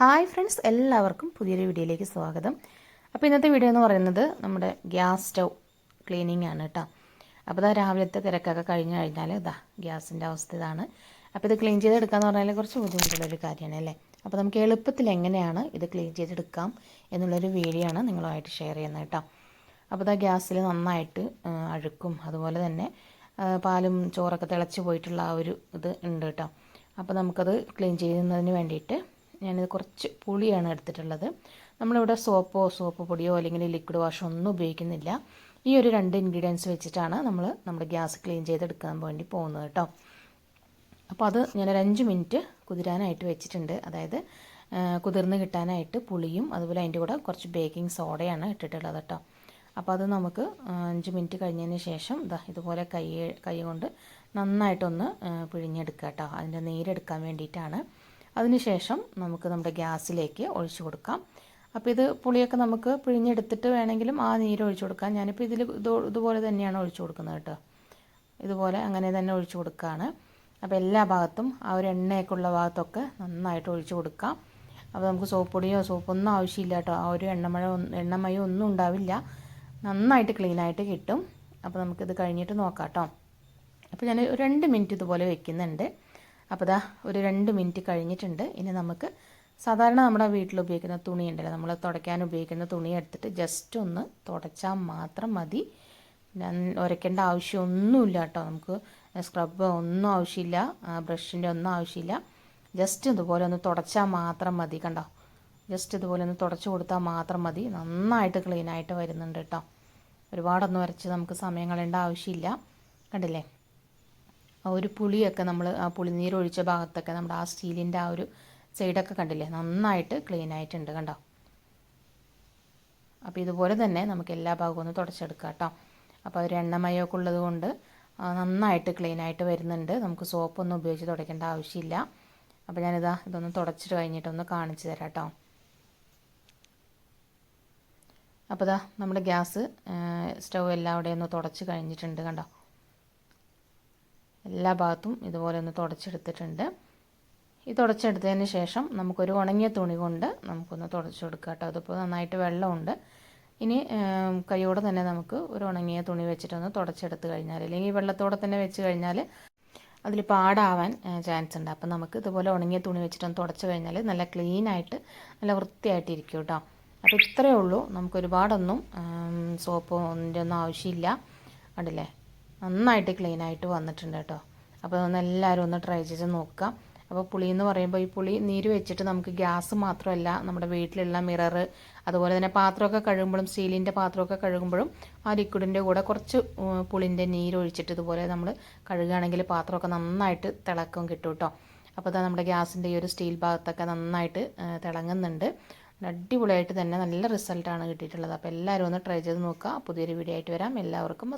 Hi friends എല്ലാവർക്കും പുതിയൊരു വീഡിയോയിലേക്ക് സ്വാഗതം. അപ്പോൾ ഇന്നത്തെ വീഡിയോ എന്ന് പറയുന്നത് നമ്മുടെ ഗ്യാസ് സ്റ്റൗ ക്ലീനിങ് ആണ് കേട്ടോ. അപ്പോൾ ഇതാ രാവിലത്തെ തിരക്കൊക്കെ കഴിഞ്ഞ് കഴിഞ്ഞാൽ ഇതാ ഗ്യാസിന്റെ അവസ്ഥ ഇതാണ്. അപ്പോൾ ഇത് ക്ലീൻ ചെയ്തെടുക്കാന്ന് പറഞ്ഞാൽ കുറച്ച് ബുദ്ധിമുട്ടുള്ളൊരു കാര്യമാണ് അല്ലേ? അപ്പോൾ നമുക്ക് എളുപ്പത്തിൽ എങ്ങനെയാണ് ഇത് ക്ലീൻ ചെയ്തെടുക്കാം എന്നുള്ളൊരു വീഡിയോ ആണ് നിങ്ങളുമായിട്ട് ഷെയർ ചെയ്യുന്നത് കേട്ടോ. അപ്പോൾ ഇതാ ഗ്യാസിൽ നന്നായിട്ട് അഴുക്കും അതുപോലെ തന്നെ പാലും ചോറൊക്കെ തിളച്ച് പോയിട്ടുള്ള ആ ഒരു ഇത് ഉണ്ട് കേട്ടോ. അപ്പോൾ നമുക്കത് ക്ലീൻ ചെയ്യുന്നതിന് വേണ്ടിയിട്ട് ഞാനിത് കുറച്ച് പുളിയാണ് എടുത്തിട്ടുള്ളത്. നമ്മളിവിടെ സോപ്പോ സോപ്പ് പൊടിയോ അല്ലെങ്കിൽ ലിക്വിഡ് വാഷോ ഒന്നും ഉപയോഗിക്കുന്നില്ല. ഈ ഒരു രണ്ട് ഇൻഗ്രീഡിയൻസ് വെച്ചിട്ടാണ് നമ്മൾ നമ്മുടെ ഗ്യാസ് ക്ലീൻ ചെയ്തെടുക്കാൻ വേണ്ടി പോകുന്നത് കേട്ടോ. അപ്പോൾ അത് ഞാനൊരു അഞ്ച് മിനിറ്റ് കുതിരാനായിട്ട് വെച്ചിട്ടുണ്ട്. അതായത് കുതിർന്ന് കിട്ടാനായിട്ട് പുളിയും അതുപോലെ അതിന്റെ കൂടെ കുറച്ച് ബേക്കിംഗ് സോഡയാണ് ഇട്ടിട്ടുള്ളത് കേട്ടോ. അപ്പോൾ അത് നമുക്ക് അഞ്ച് മിനിറ്റ് കഴിഞ്ഞതിന് ശേഷം ഇതാ ഇതുപോലെ കൈ കൈ കൊണ്ട് നന്നായിട്ടൊന്ന് പിഴിഞ്ഞെടുക്കുക കേട്ടോ. അതിന്റെ നീരെടുക്കാൻ വേണ്ടിയിട്ടാണ്. അതിനുശേഷം നമുക്ക് നമ്മുടെ ഗ്യാസിലേക്ക് ഒഴിച്ചു കൊടുക്കാം. അപ്പോൾ ഇത് പുളിയൊക്കെ നമുക്ക് പിഴിഞ്ഞെടുത്തിട്ട് വേണമെങ്കിലും ആ നീര് ഒഴിച്ചു കൊടുക്കാം. ഞാനിപ്പോൾ ഇതിൽ ഇത് ഇതുപോലെ തന്നെയാണ് ഒഴിച്ചു കൊടുക്കുന്നത് കേട്ടോ. ഇതുപോലെ അങ്ങനെ തന്നെ ഒഴിച്ചു കൊടുക്കുകയാണ് അപ്പോൾ എല്ലാ ഭാഗത്തും ആ ഒരു എണ്ണയൊക്കെ ഉള്ള ഭാഗത്തൊക്കെ നന്നായിട്ട് ഒഴിച്ചു കൊടുക്കാം. അപ്പോൾ നമുക്ക് സോപ്പ് പൊടിയോ സോപ്പൊന്നും ആവശ്യമില്ല കേട്ടോ. ആ ഒരു എണ്ണമഴ എണ്ണമയോ ഒന്നും ഉണ്ടാവില്ല. നന്നായിട്ട് ക്ലീനായിട്ട് കിട്ടും. അപ്പോൾ നമുക്കിത് കഴിഞ്ഞിട്ട് നോക്കാം കേട്ടോ. അപ്പോൾ ഞാൻ രണ്ട് മിനിറ്റ് ഇതുപോലെ വെക്കുന്നുണ്ട്. അപ്പോൾ ദാ ഒരു രണ്ട് മിനിറ്റ് കഴിഞ്ഞിട്ടുണ്ട്. ഇനി നമുക്ക് സാധാരണ നമ്മുടെ വീട്ടിൽ ഉപയോഗിക്കുന്ന തുണി ഉണ്ടല്ലോ. നമ്മൾ തുടയ്ക്കാൻ ഉപയോഗിക്കുന്ന തുണി എടുത്തിട്ട് ജസ്റ്റ് ഒന്ന് തുടച്ചാൽ മാത്രം മതി. ഉരയ്ക്കേണ്ട ആവശ്യമൊന്നുമില്ല കേട്ടോ. നമുക്ക് സ്ക്രബ് ഒന്നും ആവശ്യമില്ല ബ്രഷിന്റെ ഒന്നും ആവശ്യമില്ല. ജസ്റ്റ് ഇതുപോലെ ഒന്ന് തുടച്ചാൽ മാത്രം മതി കണ്ടോ. ജസ്റ്റ് ഇതുപോലെ ഒന്ന് തുടച്ചു കൊടുത്താൽ മാത്രം മതി. നന്നായിട്ട് ക്ലീനായിട്ട് വരുന്നുണ്ട് കേട്ടോ. ഒരുപാടൊന്നും വരച്ച് നമുക്ക് സമയം കളയേണ്ട ആവശ്യമില്ല. കണ്ടില്ലേ? ഒരു പുളിയൊക്കെ നമ്മൾ ആ പുളിനീര് ഒഴിച്ച ഭാഗത്തൊക്കെ നമ്മുടെ ആ സ്റ്റീലിന്റെ ആ ഒരു സൈഡൊക്കെ കണ്ടില്ലേ? നന്നായിട്ട് ക്ലീൻ ആയിട്ടുണ്ട് കണ്ടോ? അപ്പോൾ ഇതുപോലെ തന്നെ നമുക്ക് എല്ലാ ഭാഗവും ഒന്ന് തുടച്ചെടുക്കാം കേട്ടോ. അപ്പോൾ ഒരു എണ്ണമയമൊക്കെ ഉള്ളത് കൊണ്ട് നന്നായിട്ട് ക്ലീൻ ആയിട്ട് വരുന്നുണ്ട്. നമുക്ക് സോപ്പൊന്നും ഉപയോഗിച്ച് തുടയ്ക്കേണ്ട ആവശ്യമില്ല. അപ്പോൾ ഞാനിതാ ഇതൊന്ന് തുടച്ചിട്ട് കഴിഞ്ഞിട്ടൊന്ന് കാണിച്ചു തരാം കേട്ടോ. അപ്പോൾ ഇതാ നമ്മുടെ ഗ്യാസ് സ്റ്റൗ എല്ലാം അവിടെ ഒന്ന് തുടച്ച് കഴിഞ്ഞിട്ടുണ്ട് കണ്ടോ? എല്ലാ ഭാഗത്തും ഇതുപോലെ ഒന്ന് തുടച്ചെടുത്തിട്ടുണ്ട്. ഈ തുടച്ചെടുത്തതിന് ശേഷം നമുക്കൊരു ഉണങ്ങിയ തുണി കൊണ്ട് നമുക്കൊന്ന് തുടച്ചു കൊടുക്കാം കേട്ടോ. അതിപ്പോൾ നന്നായിട്ട് വെള്ളമുണ്ട്. ഇനി കൈയോടെ തന്നെ നമുക്ക് ഒരു ഉണങ്ങിയ തുണി വെച്ചിട്ടൊന്ന് തുടച്ചെടുത്ത് കഴിഞ്ഞാൽ അല്ലെങ്കിൽ വെള്ളത്തോടെ തന്നെ വെച്ച് കഴിഞ്ഞാൽ അതിൽ പാടാവാൻ ചാൻസ് ഉണ്ട്. അപ്പം നമുക്ക് ഇതുപോലെ ഉണങ്ങിയ തുണി വെച്ചിട്ടൊന്ന് തുടച്ച് കഴിഞ്ഞാൽ നല്ല ക്ലീൻ ആയിട്ട് നല്ല വൃത്തിയായിട്ട് ഇരിക്കും കേട്ടോ. അപ്പോൾ ഇത്രയേ ഉള്ളൂ. നമുക്ക് ഒരുപാടൊന്നും സോപ്പോ ഒന്നിന്റെ ഒന്നും ആവശ്യമില്ല. കണ്ടില്ലേ? നന്നായിട്ട് ക്ലീൻ ആയിട്ട് വന്നിട്ടുണ്ട് കേട്ടോ. അപ്പോൾ ഒന്ന് എല്ലാവരും ഒന്ന് ട്രൈ ചെയ്ത് നോക്കാം അപ്പോൾ പുളി എന്ന് പറയുമ്പോൾ ഈ പുളി നീര് വെച്ചിട്ട് നമുക്ക് ഗ്യാസ് മാത്രമല്ല നമ്മുടെ വീട്ടിലുള്ള മിറർ അതുപോലെ തന്നെ പാത്രമൊക്കെ കഴുകുമ്പോഴും സ്റ്റീലിന്റെ പാത്രമൊക്കെ കഴുകുമ്പോഴും ആ ലിക്വിഡിന്റെ കൂടെ കുറച്ച് പുളിന്റെ നീര് ഒഴിച്ചിട്ട് ഇതുപോലെ നമ്മൾ കഴുകുകയാണെങ്കിൽ പാത്രമൊക്കെ നന്നായിട്ട് തിളക്കം കിട്ടും കേട്ടോ. അപ്പോൾ അതാ നമ്മുടെ ഗ്യാസിന്റെ ഈ ഒരു സ്റ്റീൽ ഭാഗത്തൊക്കെ നന്നായിട്ട് തിളങ്ങുന്നുണ്ട്. അടിപൊളിയായിട്ട് തന്നെ നല്ല റിസൾട്ടാണ് കിട്ടിയിട്ടുള്ളത്. അപ്പോൾ എല്ലാവരും ഒന്ന് ട്രൈ ചെയ്ത് നോക്കുക. പുതിയൊരു വീഡിയോ ആയിട്ട് വരാം. എല്ലാവർക്കും